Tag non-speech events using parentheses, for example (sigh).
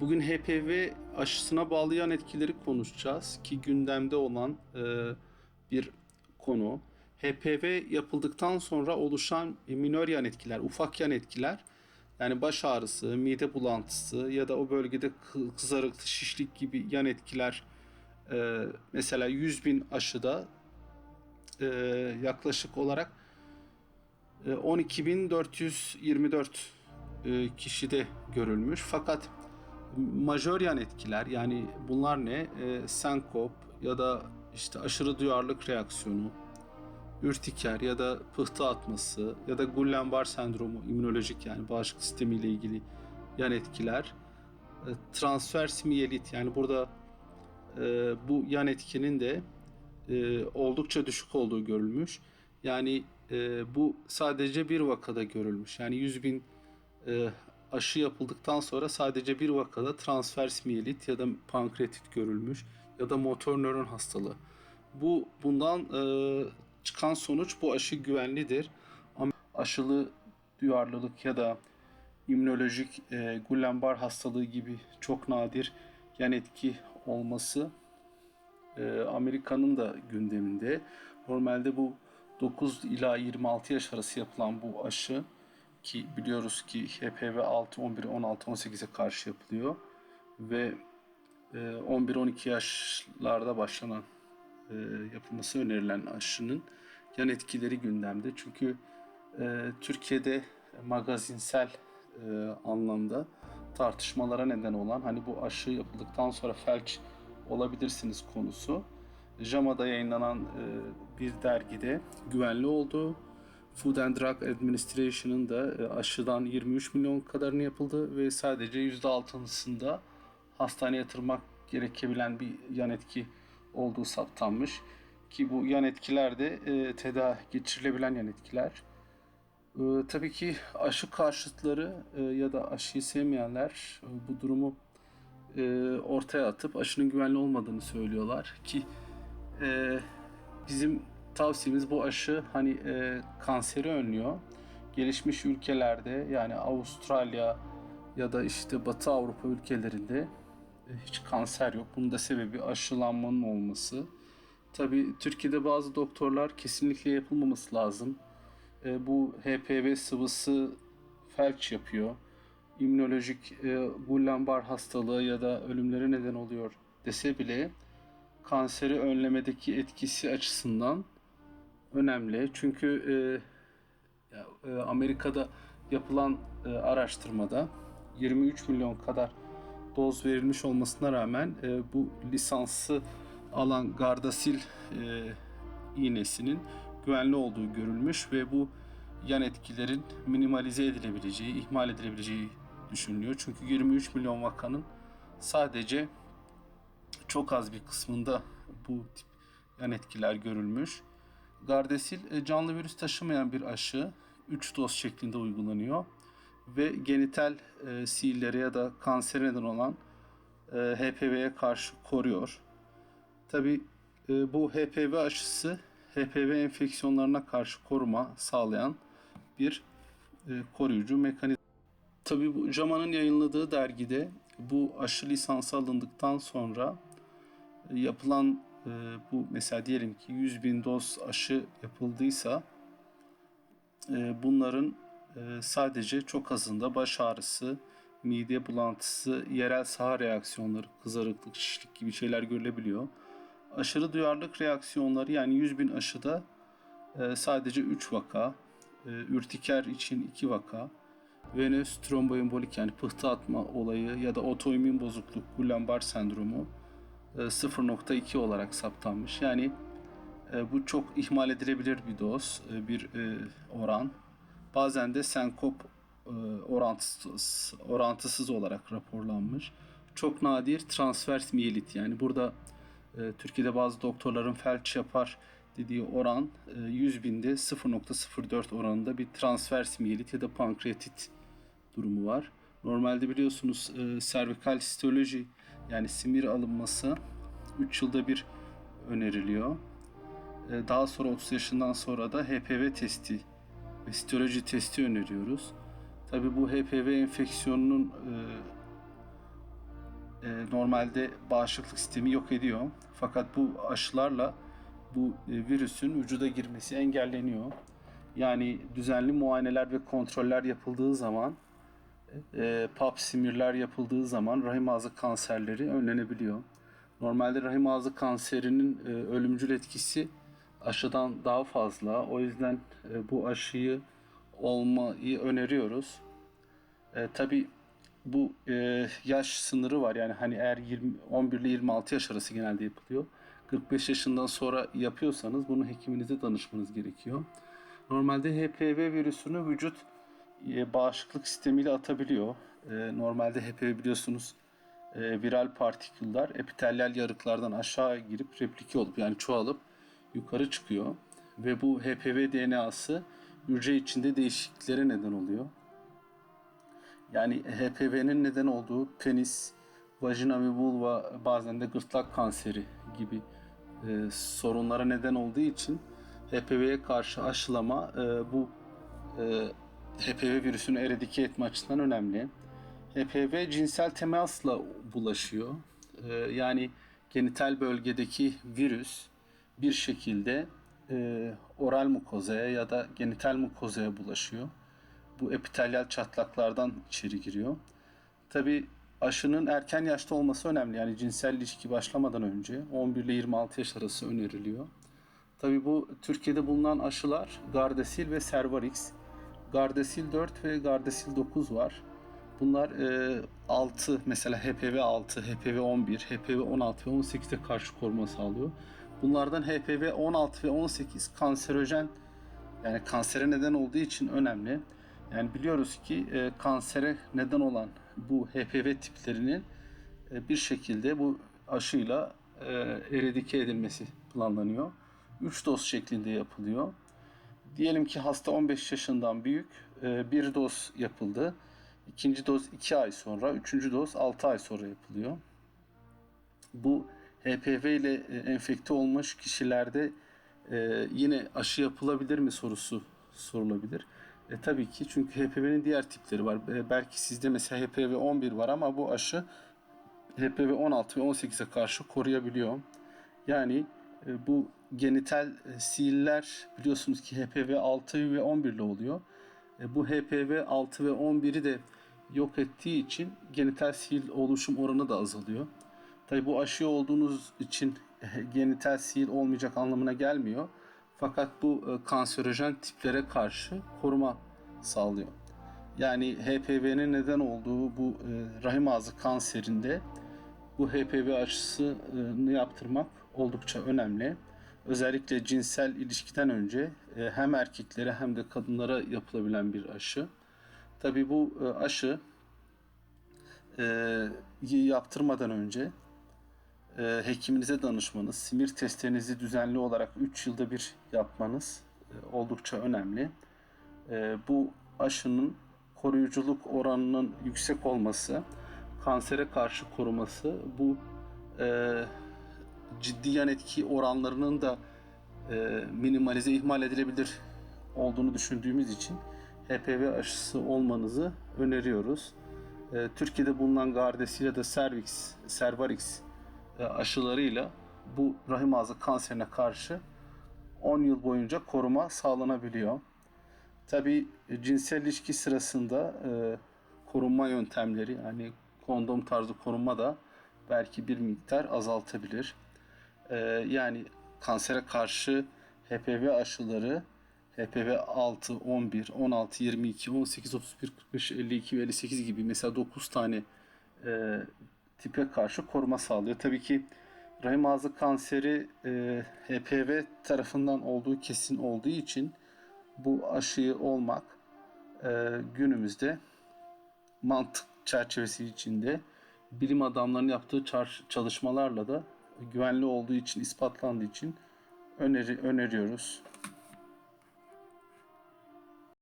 Bugün HPV aşısına bağlı yan etkileri konuşacağız ki gündemde olan e, bir konu. HPV yapıldıktan sonra oluşan minor yan etkiler, ufak yan etkiler yani baş ağrısı, mide bulantısı ya da o bölgede kı- kızarıklı, şişlik gibi yan etkiler e, mesela 100 bin aşıda e, yaklaşık olarak e, 12.424 e, kişide görülmüş. Fakat majör yan etkiler yani bunlar ne? E, senkop ya da işte aşırı duyarlılık reaksiyonu, ürtiker ya da pıhtı atması ya da Guillain-Barré sendromu immünolojik yani bağışıklık sistemiyle ilgili yan etkiler. E, transvers miyelit yani burada e, bu yan etkinin de e, oldukça düşük olduğu görülmüş. Yani e, bu sadece bir vakada görülmüş. Yani 100 bin e, aşı yapıldıktan sonra sadece bir vakada transvers miyelit ya da pankreatit görülmüş ya da motor nöron hastalığı. Bu bundan e, çıkan sonuç bu aşı güvenlidir. Ama aşılı duyarlılık ya da immünolojik e, Guillain-Barré hastalığı gibi çok nadir yan etki olması e, Amerika'nın da gündeminde. Normalde bu 9 ila 26 yaş arası yapılan bu aşı ki biliyoruz ki HPV 6, 11, 16, 18'e karşı yapılıyor ve e, 11-12 yaşlarda başlanan e, yapılması önerilen aşının yan etkileri gündemde. Çünkü e, Türkiye'de magazinsel e, anlamda tartışmalara neden olan hani bu aşı yapıldıktan sonra felç olabilirsiniz konusu JAMA'da yayınlanan e, bir dergide güvenli olduğu Food and Drug Administration'ın da e, aşıdan 23 milyon kadarını yapıldı ve sadece %6'sında hastaneye yatırmak gerekebilen bir yan etki olduğu saptanmış. Ki bu yan etkiler de e, tedavi geçirilebilen yan etkiler. E, tabii ki aşı karşıtları e, ya da aşıyı sevmeyenler e, bu durumu e, ortaya atıp aşının güvenli olmadığını söylüyorlar ki e, bizim tavsiyemiz bu aşı hani e, kanseri önlüyor. Gelişmiş ülkelerde yani Avustralya ya da işte Batı Avrupa ülkelerinde e, hiç kanser yok. Bunun da sebebi aşılanmanın olması. Tabi Türkiye'de bazı doktorlar kesinlikle yapılmaması lazım. E, bu HPV sıvısı felç yapıyor. İmmünolojik e, Guillain-Barré hastalığı ya da ölümlere neden oluyor dese bile kanseri önlemedeki etkisi açısından önemli. Çünkü e, e, Amerika'da yapılan e, araştırmada 23 milyon kadar doz verilmiş olmasına rağmen e, bu lisansı alan Gardasil e, iğnesinin güvenli olduğu görülmüş ve bu yan etkilerin minimalize edilebileceği, ihmal edilebileceği düşünülüyor. Çünkü 23 milyon vakanın sadece çok az bir kısmında bu tip yan etkiler görülmüş. Gardasil e, canlı virüs taşımayan bir aşı 3 doz şeklinde uygulanıyor ve genital e, sihirlere ya da kansere neden olan e, HPV'ye karşı koruyor. Tabi bu HPV aşısı HPV enfeksiyonlarına karşı koruma sağlayan bir koruyucu mekanizma. Tabi bu JAMA'nın yayınladığı dergide bu aşı lisansı alındıktan sonra yapılan e, bu mesela diyelim ki 100 bin doz aşı yapıldıysa e, bunların e, sadece çok azında baş ağrısı, mide bulantısı, yerel saha reaksiyonları, kızarıklık, şişlik gibi şeyler görülebiliyor. Aşırı duyarlılık reaksiyonları yani 100 bin aşıda e, sadece 3 vaka, e, ürtiker için 2 vaka, venöz tromboembolik yani pıhtı atma olayı ya da otoimmün bozukluk, Guillain-Barré sendromu 0.2 olarak saptanmış. Yani e, bu çok ihmal edilebilir bir doz, e, bir e, oran. Bazen de senkop orantısız, orantısız olarak raporlanmış. Çok nadir transvers miyelit yani burada Türkiye'de bazı doktorların felç yapar dediği oran 100 binde 0.04 oranında bir transvers miyelit ya da pankreatit durumu var. Normalde biliyorsunuz e, servikal histoloji yani simir alınması 3 yılda bir öneriliyor. E, daha sonra 30 yaşından sonra da HPV testi ve histoloji testi öneriyoruz. Tabi bu HPV enfeksiyonunun e, e, normalde bağışıklık sistemi yok ediyor. Fakat bu aşılarla bu e, virüsün vücuda girmesi engelleniyor. Yani düzenli muayeneler ve kontroller yapıldığı zaman, e, pap smear'ler yapıldığı zaman rahim ağzı kanserleri önlenebiliyor. Normalde rahim ağzı kanserinin e, ölümcül etkisi aşıdan daha fazla. O yüzden e, bu aşıyı olmayı öneriyoruz. E, tabii bu e, yaş sınırı var. Yani hani eğer 20, 11 ile 26 yaş arası genelde yapılıyor. 45 yaşından sonra yapıyorsanız bunu hekiminize danışmanız gerekiyor. Normalde HPV virüsünü vücut bağışıklık sistemiyle atabiliyor. E, normalde HPV biliyorsunuz e, viral partiküller epitelyal yarıklardan aşağı girip replike olup yani çoğalıp yukarı çıkıyor. Ve bu HPV DNA'sı hücre içinde değişikliklere neden oluyor. Yani HPV'nin neden olduğu penis, vajina ve vulva bazen de gırtlak kanseri gibi e, sorunlara neden olduğu için HPV'ye karşı aşılama e, bu e, HPV virüsünü eradike etme açısından önemli. HPV cinsel temasla bulaşıyor. E, yani genital bölgedeki virüs bir şekilde e, oral mukozaya ya da genital mukozaya bulaşıyor. Bu epitelyal çatlaklardan içeri giriyor. Tabi aşının erken yaşta olması önemli. Yani cinsel ilişki başlamadan önce 11 ile 26 yaş arası öneriliyor. Tabi bu Türkiye'de bulunan aşılar Gardasil ve Cervarix. Gardasil 4 ve Gardasil 9 var. Bunlar e, 6 mesela HPV 6, HPV 11, HPV 16 ve 18'e karşı koruma sağlıyor. Bunlardan HPV 16 ve 18 kanserojen yani kansere neden olduğu için önemli. Yani biliyoruz ki e, kansere neden olan bu HPV tiplerinin e, bir şekilde bu aşıyla e, eradike edilmesi planlanıyor. 3 doz şeklinde yapılıyor. Diyelim ki hasta 15 yaşından büyük. E, bir doz yapıldı. İkinci doz 2 ay sonra, üçüncü doz 6 ay sonra yapılıyor. Bu HPV ile e, enfekte olmuş kişilerde e, yine aşı yapılabilir mi sorusu sorulabilir. E, tabii ki çünkü HPV'nin diğer tipleri var. Belki sizde mesela HPV 11 var ama bu aşı HPV 16 ve 18'e karşı koruyabiliyor. Yani bu genital e, siller biliyorsunuz ki HPV 6 ve 11 ile oluyor. E, bu HPV 6 ve 11'i de yok ettiği için genital sil oluşum oranı da azalıyor. Tabi bu aşı olduğunuz için e, (laughs) genital sil olmayacak anlamına gelmiyor. Fakat bu e, kanserojen tiplere karşı koruma sağlıyor. Yani HPV'nin neden olduğu bu e, rahim ağzı kanserinde bu HPV aşısını yaptırmak oldukça önemli. Özellikle cinsel ilişkiden önce e, hem erkeklere hem de kadınlara yapılabilen bir aşı. Tabi bu e, aşı e, yaptırmadan önce hekiminize danışmanız, simir testlerinizi düzenli olarak 3 yılda bir yapmanız oldukça önemli. Bu aşının koruyuculuk oranının yüksek olması, kansere karşı koruması, bu ciddi yan etki oranlarının da e, minimalize ihmal edilebilir olduğunu düşündüğümüz için HPV aşısı olmanızı öneriyoruz. E, Türkiye'de bulunan Gardasil ya da Cervix, Cervarix e, aşılarıyla bu rahim ağzı kanserine karşı 10 yıl boyunca koruma sağlanabiliyor. Tabi cinsel ilişki sırasında e, korunma yöntemleri yani kondom tarzı korunma da belki bir miktar azaltabilir. E, yani kansere karşı HPV aşıları HPV 6, 11, 16, 22, 18, 31, 45, 52 ve 58 gibi mesela 9 tane e, tipe karşı koruma sağlıyor. Tabii ki rahim ağzı kanseri e, HPV tarafından olduğu kesin olduğu için bu aşıyı olmak e, günümüzde mantık çerçevesi içinde bilim adamlarının yaptığı çalışmalarla da güvenli olduğu için ispatlandığı için öneri öneriyoruz.